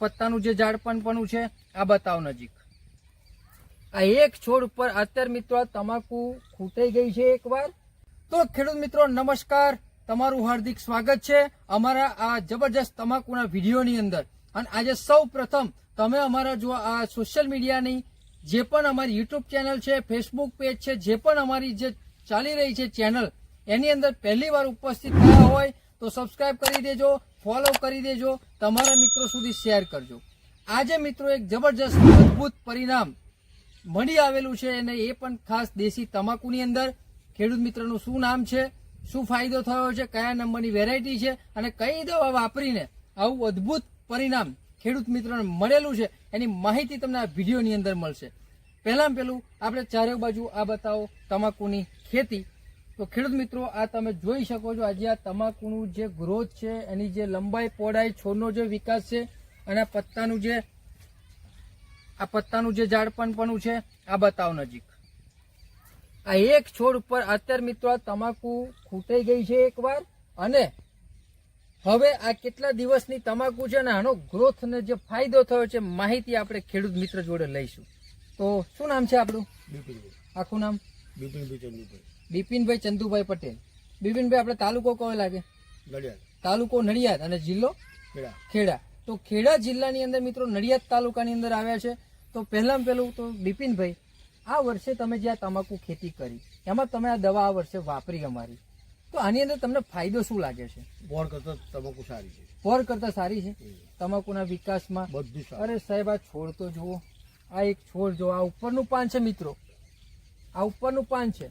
પત્તાનું જે ઝાડપણપણું પણ પણ છે, આ બતાવો નજીક. આ એક છોડ ઉપર અત્યારે મિત્રો તમાકુ ખૂટાઈ ગઈ છે એકવાર. તો ખેડૂત મિત્રો, નમસ્કાર. તમારું હાર્દિક સ્વાગત છે અમારા આ જબરજસ્ત તમાકુના વિડીયોની અંદર. અને આજે સૌ પ્રથમ તમે અમારા જો આ સોશિયલ મીડિયાની જે પણ અમારી યુટ્યુબ ચેનલ છે, ફેસબુક પેજ છે, જે પણ અમારી જે ચાલી રહી છે ચેનલ, એની અંદર પહેલી વાર ઉપસ્થિત થયા હોય તો સબસ્ક્રાઇબ કરી દેજો. ફોલો કરી દેજો, તમારા મિત્રો સુધી શેર કરજો. આજે મિત્રો એક જબરજસ્ત, અદ્ભુત પરિણામ મળી આવેલું છે અને એ પણ ખાસ દેશી તમાકુની અંદર. ખેડૂત મિત્રનું શું નામ છે? શું ફાયદો થયો છે? કયા નંબરની વેરાયટી છે? અને કઈ દવા વાપરીને આવું અદ્ભુત પરિણામ ખેડૂત મિત્રોને મળેલું છે? એની માહિતી તમને આ વિડીયોની અંદર મળશે. પહેલાં પહેલું આપણે ચારે બાજુ આ બતાવો, તમાકુની ખેતી તો ખેડૂત મિત્રો આ તમે જોઈ શકો છો આજે આ તમાકુનું જે ગ્રોથ છે એની જે લંબાઈ પહોળાઈ છોડનો જે વિકાસ છે અને આ પત્તાનું જે આ પત્તાનું જે ઝાડ પણ પણ છે આ બતાવો નજીક. આ એક છોડ ઉપર અત્યારે મિત્રો આ તમાકુ ખૂટાઈ ગઈ છે એકવાર અને હવે આ કેટલા દિવસની તમાકુ છે અને આનો ગ્રોથ ને જે ફાયદો થયો છે માહિતી આપણે ખેડૂત મિત્ર જોડે લઈશું. તો શું નામ છે આપણું? આખું નામ? બિપિનભાઈ ચંદુભાઈ. બિપિનભાઈ ચંદુભાઈ પટેલ. બિપિનભાઈ આપણે તાલુકો કયો લાગે? તાલુકો નડિયાદ અને જિલ્લો? ખેડા. ખેડા. તો ખેડા જિલ્લાની અંદર મિત્રો નડિયાદ તાલુકાની અંદર આવ્યા છે. તો પહેલાં પહેલું તો બિપિનભાઈ આ વર્ષે તમે જે આ તમાકુ ખેતી કરી એમાં તમે આ દવા આ વર્ષે વાપરી અમારી. તો આની અંદર તમને ફાયદો શું લાગે છે? બોર કરતા તમાકુ સારી છે. બોર કરતા સારી છે? તમાકુના વિકાસમાં? બધું અરે સાહેબ આ છોડ તો જુઓ. આ એક છોડ જુઓ. આ ઉપરનું પાન છે મિત્રો. આ ઉપરનું પાન છે.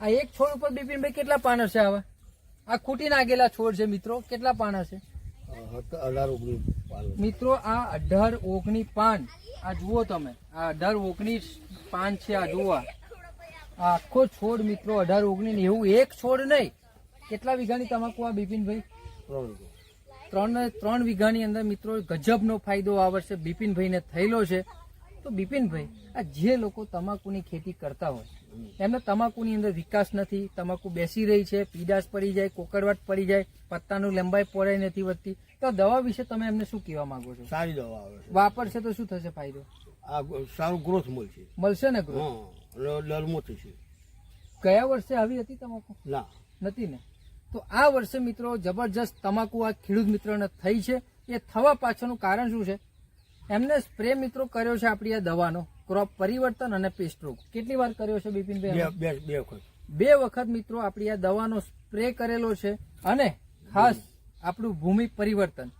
આ એક છોડ ઉપર બિપિનભાઈ કેટલા પાન હશે આવા? આ ખૂટી નાખેલા છોડ છે મિત્રો, કેટલા પાન હશે મિત્રો, આ અઢાર ઓગણી પાન. આ જુઓ તમે, આ અઢાર ઓગણી પાન છે, આ જુઓ આખો છોડ મિત્રો, અઢાર ઓગણી ને એવું એક છોડ નહીં. કેટલા વીઘાની તમાકુ આ બિપિનભાઈ? ત્રણ ત્રણ વીઘાની અંદર મિત્રો ગજબનો ફાયદો આ વર્ષે બિપિનભાઈને થયેલો છે. તો બિપિનભાઈ આ જે લોકો તમાકુની ખેતી કરતા હોય એમને તમાકુની અંદર વિકાસ નથી તમાકુ બેસી રહી છે પીડાશ પડી જાય કોકરવાટ પડી જાય પત્તાનું લંબાઈ પહોળાઈ નથી વધતી. તો દવા વિશે તમે એમને શું કહેવા માંગો છો? સારી દવા આવે વાપરશે તો શું થશે ફાયદો? આ સારું ગ્રોથ મળશે. મળશે ને ગ્રોથ લલમો થશે. ગયા વર્ષે આવી હતી તમાકુ? ના. નથી ને? તો આ વર્ષે મિત્રો જબરજસ્ત તમાકુ આ ખેડૂત મિત્રોને થઈ છે. એ થવા પાછળનું કારણ શું છે? એમને સ્પ્રે મિત્રો કર્યો છે આપણી આ દવાનો. ક્રોપ પરિવર્તન અને પેસ્ટ રોગ. કેટલી વાર કર્યો છે બિપિનભાઈ બે બે વખત. બે વખત મિત્રો આપણી આ દવાનો સ્પ્રે કરેલો છે અને ખાસ આપણું ભૂમિ પરિવર્તન.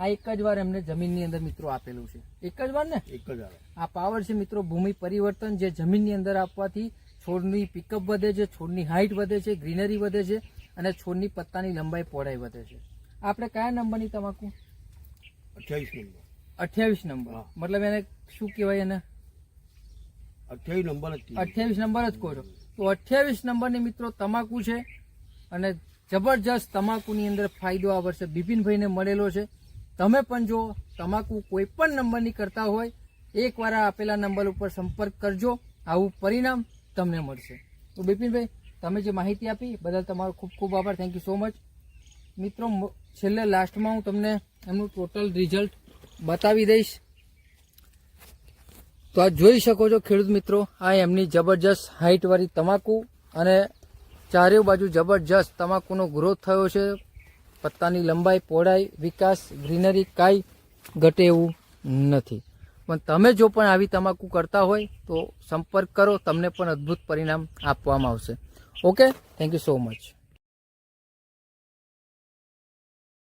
આ એક જ વાર એમને જમીનની અંદર મિત્રો આપેલું છે. એક જ વાર ને? એક જ વાર. આ પાવર છે મિત્રો ભૂમિ પરિવર્તન જે જમીનની અંદર આપવાથી છોડની પિકઅપ વધે છે છોડની હાઇટ વધે છે ગ્રીનરી વધે છે અને છોડની પત્તાની લંબાઈ પહોળાઈ વધે છે. આપણે કયા નંબરની તમાકુ? અઠ્યાવીસ નંબર. અઠ્યાવીસ નંબર. મતલબ એને શું કહેવાય એને? અઠ્યાવીસ નંબર જ અઠ્યાવીસ નંબર જ કહો છો. તો અઠ્યાવીસ નંબરની મિત્રો તમાકુ છે અને જબરજસ્ત તમાકુની અંદર ફાયદો આ વર્ષે બિપિનભાઈને મળેલો છે. તમે પણ જો તમાકુ કોઈ પણ નંબરની કરતા હોય એકવાર આપેલા નંબર ઉપર સંપર્ક કરજો. આવું પરિણામ તમને મળશે. તો બિપિનભાઈ તમે જે માહિતી આપી બદલ તમારો ખૂબ ખૂબ આભાર. થેન્ક યુ સો મચ મિત્રો છેલ્લે લાસ્ટમાં હું તમને એમનું ટોટલ રિઝલ્ટ બતાવી દઈશ. તો આ જોઈ શકો છો ખેડૂત મિત્રો, આ એમની જબરજસ્ત હાઇટવાળી તમાકુ અને ચારે બાજુ જબરજસ્ત તમાકુનો ગ્રોથ થયો છે. પત્તાની લંબાઈ, પહોળાઈ, વિકાસ, ગ્રીનરી કાંઈ ઘટે એવું નથી. પણ તમે જો પણ આવી તમાકુ કરતા હોય તો સંપર્ક કરો, તમને પણ અદ્ભુત પરિણામ આપવામાં આવશે. Okay? Thank you so much